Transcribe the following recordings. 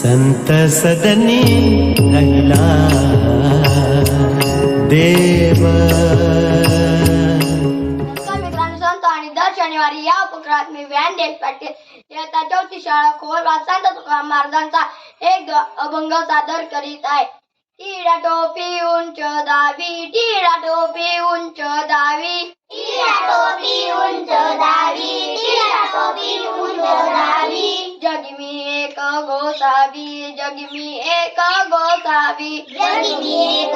संत सदनी राहिला देव। नमस्कार मित्रांनो संत आणि दर शनिवारी या उपक्रमात मी व्यान देश पाटील इयत्ता चौथी शाळा खोल संत तुकाराम महाराजांचा एक अभंग सादर करीत आहे. टिळा टोपी उंच दावी टिळा टोपी उंच दावी टिळा टोपी उंच एक गोसावी जगमी एक गोसावी जगमी एक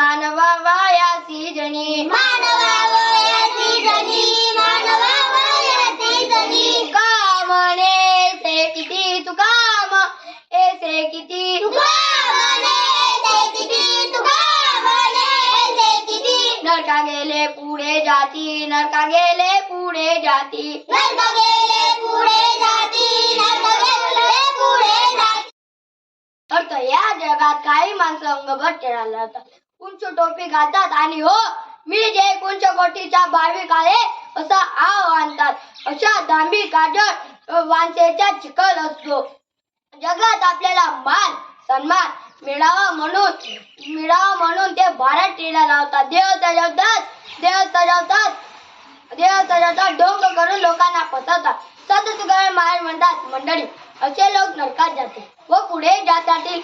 मानवा वायासी जनी. मानवा वायासी जनी मानवा वायासी जनी. काम म्हणे ते किती तू काम ऐसे किती तू नरका गेले पुढे जाती. नरका गेले पुढे जाती. नरका गेले पुढे जाती. नरका गेले पुढे जाती. अर्थ या जगात काही माणसं अंगभर खेळायला जातात कुंच टोपी घालतात आणि हो मी जे कुंच कोटीचा भाविक आहे असा आव आणतात. अशा दांबी काजळ वांसेच्या चिखल असतो. जगात आपल्याला मान सन्मान मिळावा म्हणून मिळावा म्हणून ते भारत टीला लावतात. देव सजवतात देव सजवतात देव सजवतात डोंग करून लोकांना फसवतात संत महाराज म्हणतात मंडळी असे लोक नरकात जाते. व पुढे जातातील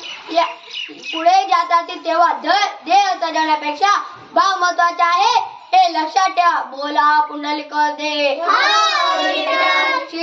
पुढे जातातील तेव्हा धर देह सजवण्यापेक्षा भाव महत्त्वाचा आहे. हे लक्षात ठेवा. बोला पुंडलिक देव. पंढरीनाथ